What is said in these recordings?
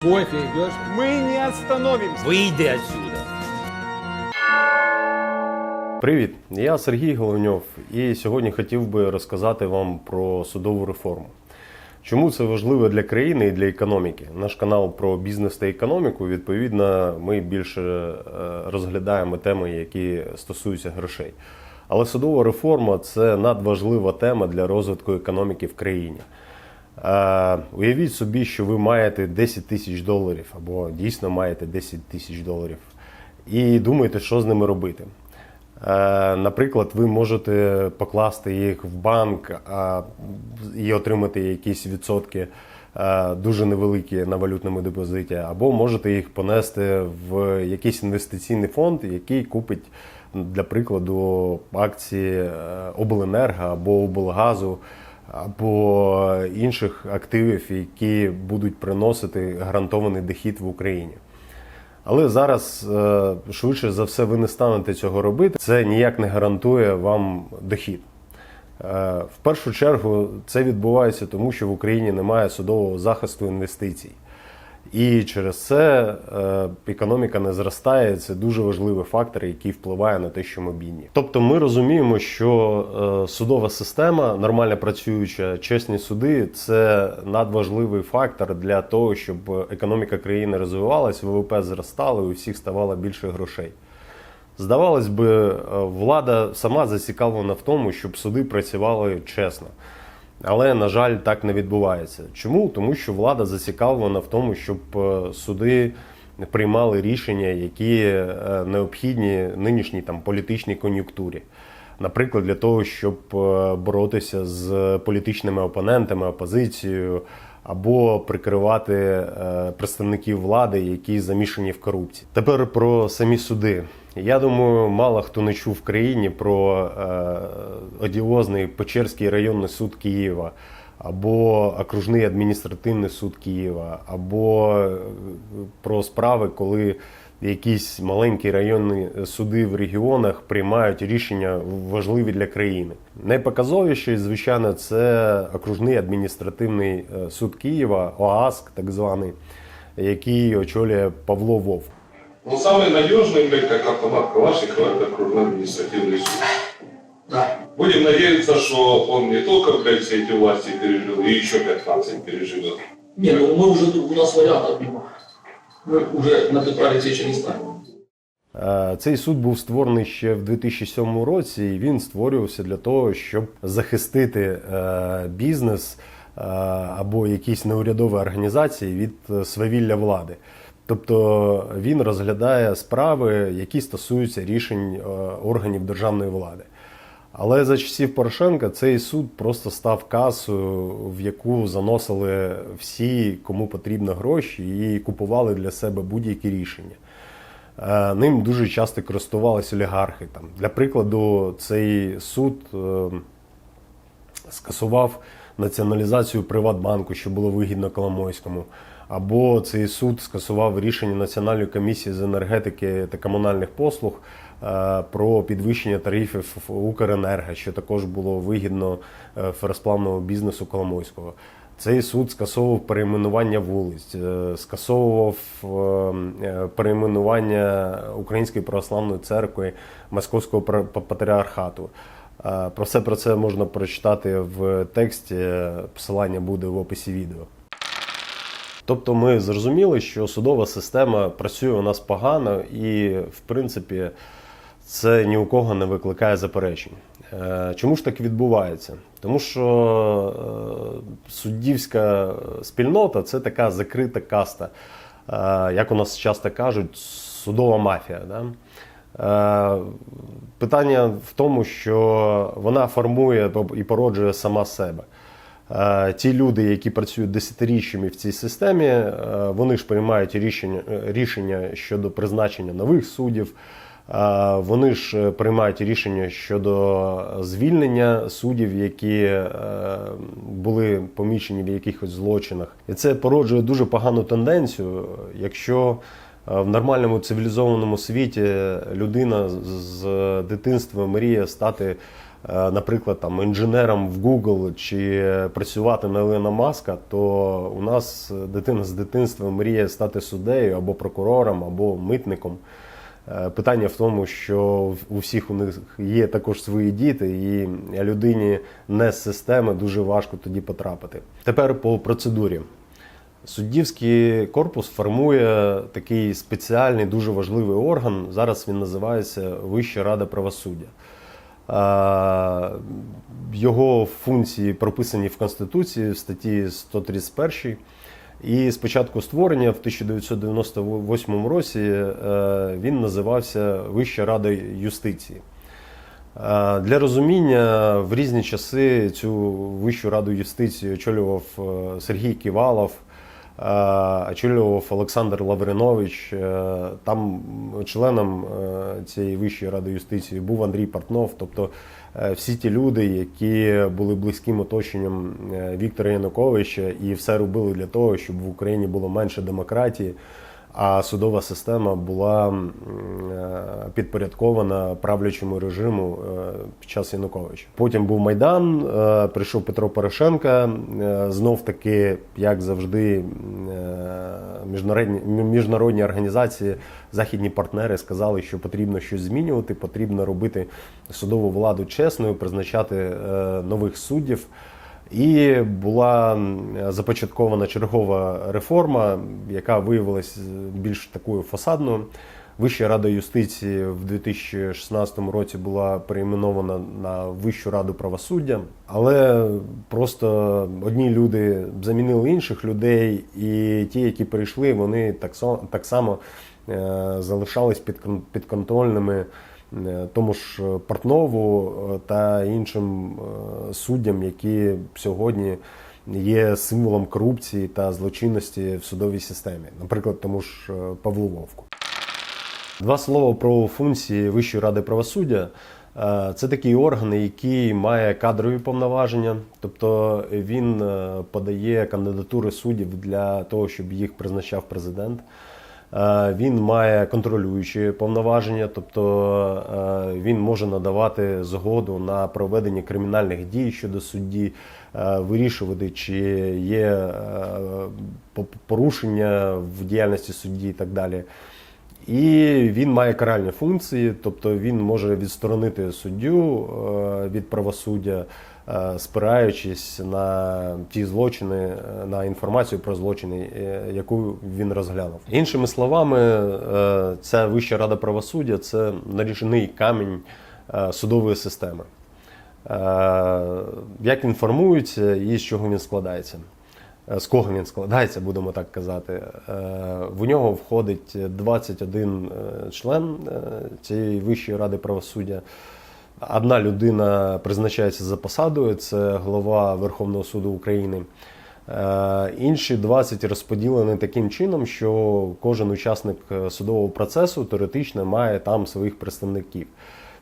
Кофе идешь? Мы не остановимся. Выйди отсюда. Привіт, я Сергій Головньов, і сьогодні хотів би розказати вам про судову реформу. Чому це важливо для країни і для економіки? Наш канал про бізнес та економіку. Відповідно, ми більше е, розглядаємо теми, які стосуються грошей. Але судова реформа це надважлива тема для розвитку економіки в країні. Е, Уявіть собі, що ви маєте 10 тисяч доларів або дійсно маєте 10 тисяч доларів, і думаєте, що з ними робити. Е, Наприклад, ви можете покласти їх в банк і отримати якісь відсотки е, дуже невеликі на валютному депозиті, або можете їх понести в якийсь інвестиційний фонд, який купить, для прикладу, акції е, обленерго або облгазу, або інших активів, які будуть приносити гарантований дохід в Україні. Але зараз е, швидше за все ви не станете цього робити. Це ніяк не гарантує вам дохід. Е, В першу чергу це відбувається тому, що в Україні немає судового захисту інвестицій. І через це е, економіка не зростає. Це дуже важливий фактор, який впливає на те, що ми бідні. Тобто, ми розуміємо, що е, судова система, нормально працююча, чесні суди це надважливий фактор для того, щоб економіка країни розвивалась, ВВП зростало, і у всіх ставало більше грошей. Здавалось би, е, влада сама зацікавлена в тому, щоб суди працювали чесно. Але, на жаль, так не відбувається. Чому? Тому що влада зацікавлена в тому, щоб е, суди приймали рішення, які е, необхідні нинішній там політичній кон'юнктурі. Наприклад, для того, щоб е, боротися з політичними опонентами, опозицією, або прикривати представників влади, які замішані в корупції. Тепер про самі суди. Я думаю, мало хто не чув в країні про е, одіозний Печерський районний суд Києва, або окружний адміністративний суд Києва, або е, про справи, коли якісь маленькі районні суди в регіонах приймають рішення важливі для країни. Найпоказовіший, звичайно, це окружний адміністративний е, суд Києва, ОАСК, так званий, який очолює Павло Вовк. Ну, самый надежный, блядь, как автомат Калашникова, это окружной административный суд. Да. Будем надеяться, что он не только, блядь, все эти власти пережил, и еще 15 переживет. Не, ну мы уже тут, у нас вариантов нема. Мы уже на Петра Алексеевича не ставим. Е, Цей суд був створений ще в 2007 році, і він створювався для того, щоб захистити е, бізнес е, або якісь неурядові організації від е, свавілля влади. Тобто він розглядає справи, які стосуються рішень е, органів державної влади. Але за часів Порошенка цей суд просто став касою, в яку заносили всі, кому потрібно гроші, і купували для себе будь-які рішення. Е, Ним дуже часто користувалися олігархи. Там, для прикладу, цей суд е, скасував націоналізацію Приватбанку, що було вигідно Коломойському. Або цей суд скасував рішення Національної комісії з енергетики та комунальних послуг е, про підвищення тарифів Укренерго, що також було вигідно феросплавному бізнесу Коломойського. Цей суд скасовував перейменування вулиць, е, скасовував е, перейменування Української православної церкви Московського патріархату. Про все про це можна прочитати в тексті. Посилання буде в описі відео. Тобто ми зрозуміли, що судова система працює у нас погано, і в принципі це ні у кого не викликає заперечень. Е, Чому ж так відбувається? Тому що е, суддівська спільнота це така закрита каста, Е, як у нас часто кажуть, судова мафія. Да? Питання в тому, що вона формує і породжує сама себе. Е, Ті люди, які працюють десятиріччями в цій системі, е, вони ж приймають рішення, е, рішення щодо призначення нових суддів. Вони ж приймають рішення щодо звільнення суддів, які були помічені в якихось злочинах. І це породжує дуже погану тенденцію, якщо в нормальному цивілізованому світі людина з- дитинства мріє стати наприклад, там інженером в Google чи працювати на Елена Маска, то у нас дитина з дитинства мріє стати суддею або прокурором, або митником. Е, Питання в тому, що у всіх у них є також свої діти, і людині не з системи дуже важко тоді потрапити. Тепер по процедурі. Суддівський корпус формує такий спеціальний, дуже важливий орган. Зараз він називається Вища рада правосуддя. Його функції прописані в Конституції в статті 131. І з початку створення в 1998 році е, він називався Вища рада юстиції. Для розуміння в різні часи цю Вищу раду юстиції очолював е, Сергій Ківалов, очолював Олександр Лавринович. Е, Там членом е, цієї Вищої ради юстиції був Андрій Портнов. Тобто е, всі ті люди, які були близьким оточенням е, Віктора Януковича і все робили для того, щоб в Україні було менше демократії а судова система була е, підпорядкована правлячому режиму е, під час Януковича. Потім був Майдан, е, прийшов Петро Порошенка. Знов таки, як завжди, міжнародні, міжнародні організації, західні партнери сказали, що потрібно щось змінювати, потрібно робити судову владу чесною, призначати нових суддів. І була започаткована чергова реформа, яка виявилася більш такою фасадною. Вища рада юстиції в 2016 році була перейменована на Вищу раду правосуддя, але просто одні люди замінили інших людей, і ті, які прийшли, вони так само, е, залишались під, кон- підконтрольними е, тому ж Портнову е, та іншим е, суддям, які сьогодні є символом корупції та злочинності в судовій системі, наприклад, тому ж е, Павлу Вовку. Два слова про функції Вищої ради правосуддя. Е, Це такий орган, який має кадрові повноваження, тобто він е, подає кандидатури суддів для того, щоб їх призначав президент. Е, Він має контролюючі повноваження, тобто е, він може надавати згоду на проведення кримінальних дій щодо судді, е, вирішувати, чи є порушення в діяльності судді і так далі. І він має каральні функції, тобто він може відсторонити суддю від правосуддя, спираючись на ті злочини, е, на інформацію про злочини, е, яку він розглянув. Іншими словами, е, ця Вища рада правосуддя це наріжний камінь е, судової системи. Е, Як він формується і з чого він складається? Е, З кого він складається, будемо так казати. Е, В нього входить 21 е, член е, цієї Вищої ради правосуддя. Одна людина призначається за посадою, це голова Верховного суду України. Е, Інші 20 розподілені таким чином, що кожен учасник е, судового процесу теоретично має там своїх представників.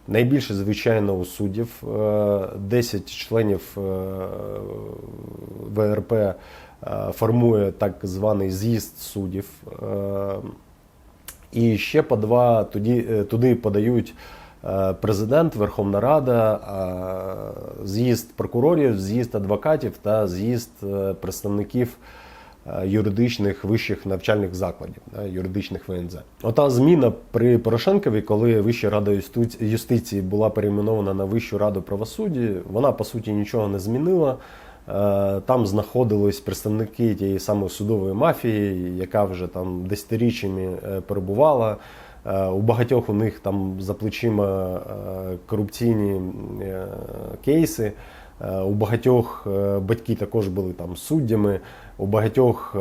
Найбільше, звичайно, у суддів е, 10 членів е, ВРП е, формує так званий з'їзд суддів. І ще по два е, туди подають президент, Верховна Рада, е, з'їзд прокурорів, з'їзд адвокатів та з'їзд е, представників е, юридичних вищих навчальних закладів, юридичних ВНЗ. Ота зміна при Порошенкові, коли Вища рада юстиції була перейменована на Вищу раду правосуддя, вона по суті нічого не змінила. Е, Там знаходились представники тієї самої судової мафії, яка вже там десятиріччями е, перебувала. Е, У багатьох у них там за плечима е, корупційні е, кейси. У багатьох батьки також були там суддями. У багатьох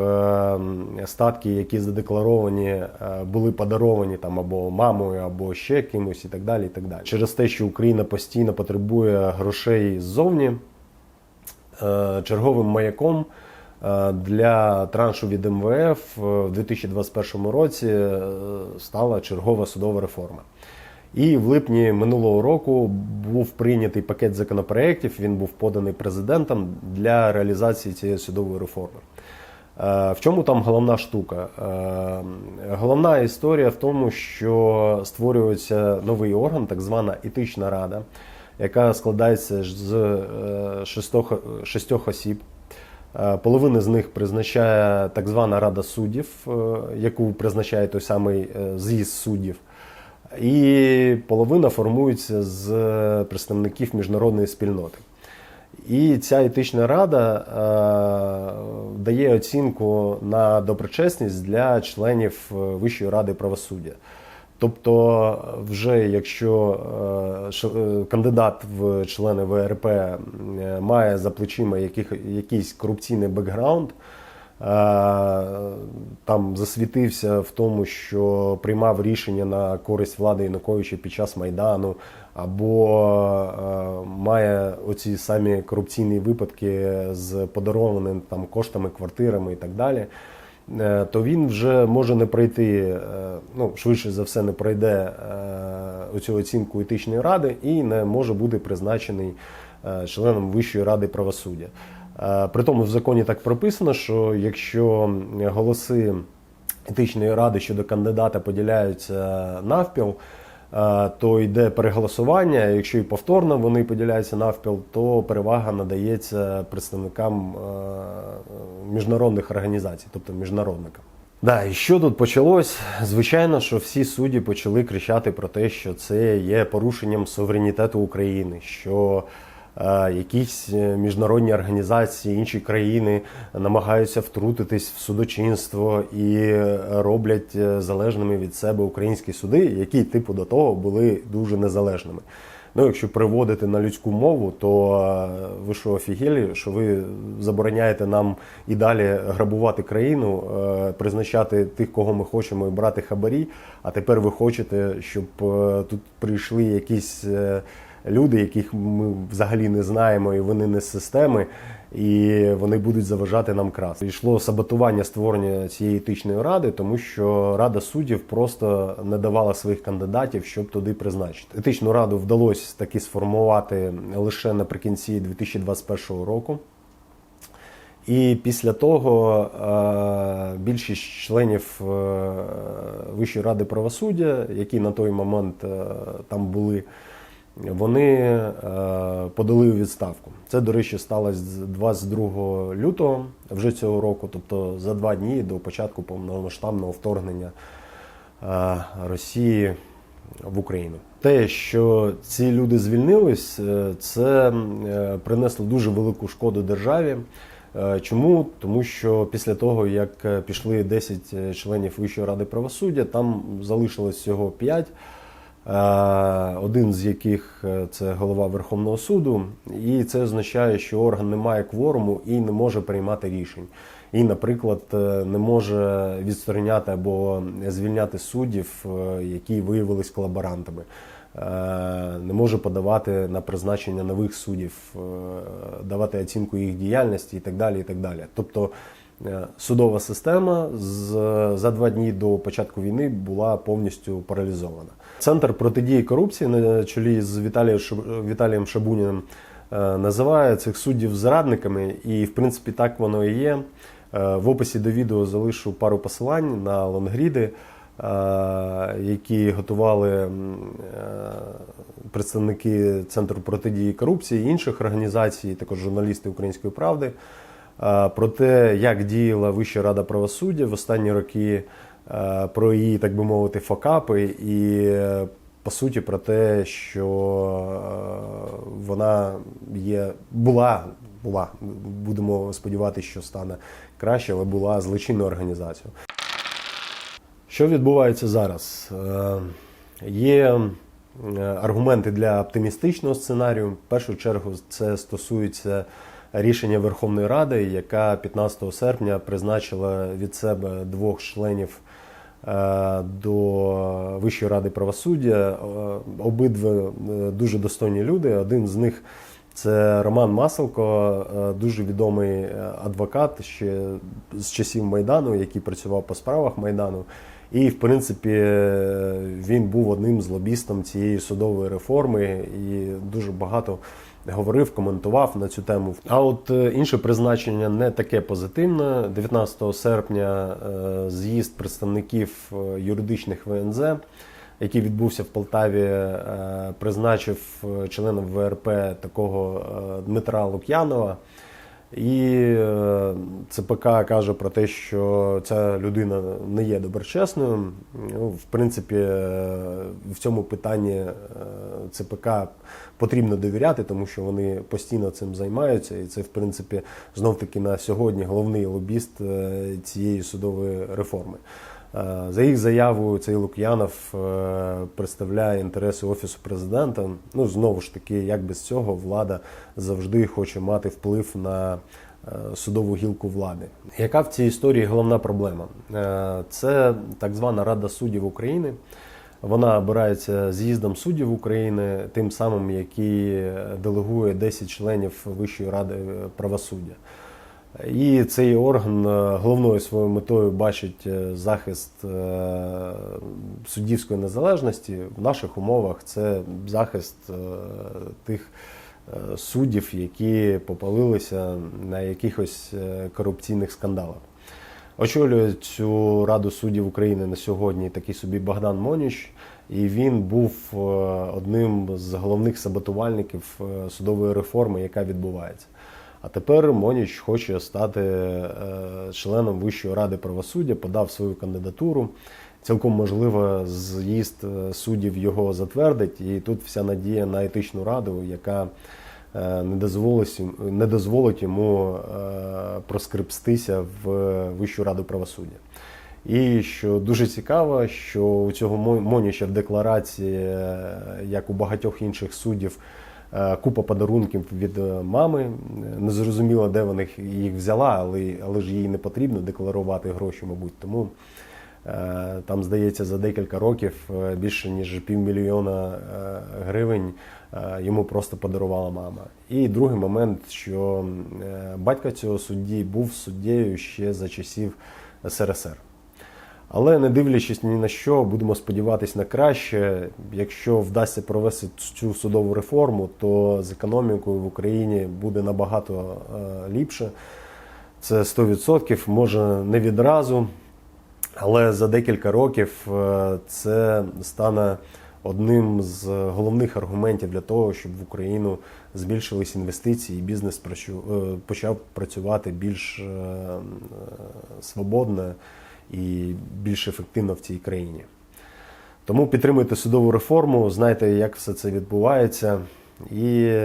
статки, які задекларовані, були подаровані там або мамою, або ще кимось, і так далі. І так далі. Через те, що Україна постійно потребує грошей ззовні, черговим маяком для траншу від МВФ в 2021 році е, стала чергова судова реформа. І в липні минулого року був прийнятий пакет законопроєктів, він був поданий президентом для реалізації цієї судової реформи. Е, В чому там головна штука? Е, Головна історія в тому, що створюється новий орган, так звана етична рада, яка складається з е, шестох, шістьох осіб. Е, Половина з них призначає так звана Рада суддів, е, яку призначає той самий е, з'їзд суддів. І половина формується з представників міжнародної спільноти. І ця етична рада дає оцінку на доброчесність для членів Вищої ради правосуддя. Тобто, вже якщо е, е, кандидат в члени ВРП е, має за плечима яких, якийсь корупційний бекграунд, е, там засвітився в тому, що приймав рішення на користь влади Януковича під час Майдану, або е, має оці самі корупційні випадки з подарованими там коштами, квартирами і так далі. Е, То він вже може не пройти, е, ну швидше за все, не пройде е, оцю оцінку етичної ради і не може бути призначений членом Вищої ради правосуддя. При тому в законі так прописано, що якщо голоси етичної ради щодо кандидата поділяються навпіл, то йде переголосування. Якщо і повторно вони поділяються навпіл, то перевага надається представникам е, міжнародних організацій, тобто міжнародникам. Да, і що тут почалось? Звичайно, що всі судді почали кричати про те, що це є порушенням суверенітету України, що е, якісь е, міжнародні організації, інші країни намагаються втрутитись в судочинство і е, роблять е, залежними від себе українські суди, які типу до того були дуже незалежними. Ну, якщо переводити на людську мову, то е, ви що офігелі, що ви забороняєте нам і далі грабувати країну, е, призначати тих, кого ми хочемо, і брати хабарі. А тепер ви хочете, щоб е, тут прийшли якісь е, люди, яких ми взагалі не знаємо, і вони не з системи, і вони будуть заважати нам красти. Йшло саботування створення цієї етичної ради, тому що рада суддів просто не давала своїх кандидатів, щоб туди призначити. Етичну раду вдалося таки сформувати лише наприкінці 2021 року. І після того е, більшість членів е, Вищої ради правосуддя, які на той момент е, там були, вони е, подали у відставку. Це, до речі, сталося з 22 лютого вже цього року, тобто за два дні до початку повномасштабного вторгнення е, Росії в Україну. Те, що ці люди звільнились, е, це принесло дуже велику шкоду державі. Чому? Тому що після того, як пішли 10 членів Вищої ради правосуддя, там залишилось всього 5, один з яких е, це голова Верховного суду, і це означає, що орган не має кворуму і не може приймати рішень. І, наприклад, е, не може відстороняти або звільняти суддів, е, які виявились колаборантами. Е, Не може подавати на призначення нових суддів, е, давати оцінку їх діяльності і так далі. І так далі. Тобто е, судова система з, за два дні до початку війни була повністю паралізована. Центр протидії корупції на чолі з Віталієм Шаб- Віталієм Шабуніним е, називає цих суддів зрадниками, і в принципі так воно і є. Е, В описі до відео залишу пару посилань на лонгріди, е, які готували е, представники Центру протидії корупції інших організацій, також журналісти Української правди, е, про те, як діяла Вища рада правосуддя в останні роки, е, про її, так би мовити, факапи і. е, По суті, про те, що е, вона є, була, була, будемо сподіватися, що стане краще, але була злочинною організацією. Що відбувається зараз? Є аргументи для оптимістичного сценарію. В першу чергу це стосується рішення Верховної Ради, яка 15 серпня призначила від себе двох членів е, до Вищої ради правосуддя. Е, Обидва е, дуже достойні люди. Один з них це Роман Маселко, дуже відомий адвокат ще з часів Майдану, який працював по справах Майдану. І, в принципі, він був одним з лобістом цієї судової реформи і дуже багато говорив, коментував на цю тему. А от е, інше призначення не таке позитивне. 19 серпня е, з'їзд представників е, юридичних ВНЗ який відбувся в Полтаві, призначив членом ВРП такого Дмитра Лук'янова. І ЦПК каже про те, що ця людина не є доброчесною. Ну, в принципі, е, в цьому питанні е, ЦПК потрібно довіряти, тому що вони постійно цим займаються. І це, в принципі, знов таки на сьогодні головний лобіст е, цієї судової реформи. За їх заявою, цей Лук'янов представляє інтереси Офісу президента. Ну, знову ж таки, як без цього, влада завжди хоче мати вплив на судову гілку влади. Яка в цій історії головна проблема? Е, Це так звана Рада суддів України. Вона обирається з'їздом суддів України, тим самим, який делегує 10 членів Вищої ради правосуддя. І цей орган е, головною своєю метою бачить е, захист е, суддівської незалежності. В наших умовах це захист е, тих е, суддів, які попалилися на якихось е, корупційних скандалах. Очолює цю Раду суддів України на сьогодні такий собі Богдан Моніч, і він був е, одним з головних саботувальників е, судової реформи, яка відбувається. А тепер Моніч хоче стати е, членом Вищої ради правосуддя, подав свою кандидатуру. Цілком можливо, з'їзд е, суддів його затвердить, і тут вся надія на етичну раду, яка не дозволить, не дозволить йому е, проскрипстися в Вищу раду правосуддя. І що дуже цікаво, що у цього Мо- Моніча в декларації, е, як у багатьох інших суддів, купа подарунків від мами. Незрозуміло, де вона їх- взяла, але, але ж їй не потрібно декларувати гроші, мабуть. Тому там, здається, за декілька років е, більше ніж півмільйона е, гривень е, йому просто подарувала мама. І другий момент, що е, батько цього судді був суддєю ще за часів СРСР. Але не дивлячись ні на що, будемо сподіватися на краще. Якщо вдасться провести цю судову реформу, то з економікою в Україні буде набагато е, ліпше. Це 100%, може не відразу, але за декілька років е, це стане одним з головних аргументів для того, щоб в Україну збільшились інвестиції, і бізнес е, почав працювати більш е, свободно і більш ефективно в цій країні. Тому підтримуйте судову реформу, знайте, як все це відбувається. І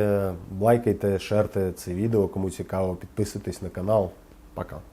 лайкайте, шерте це відео, кому цікаво, підписуйтесь на канал. Пока.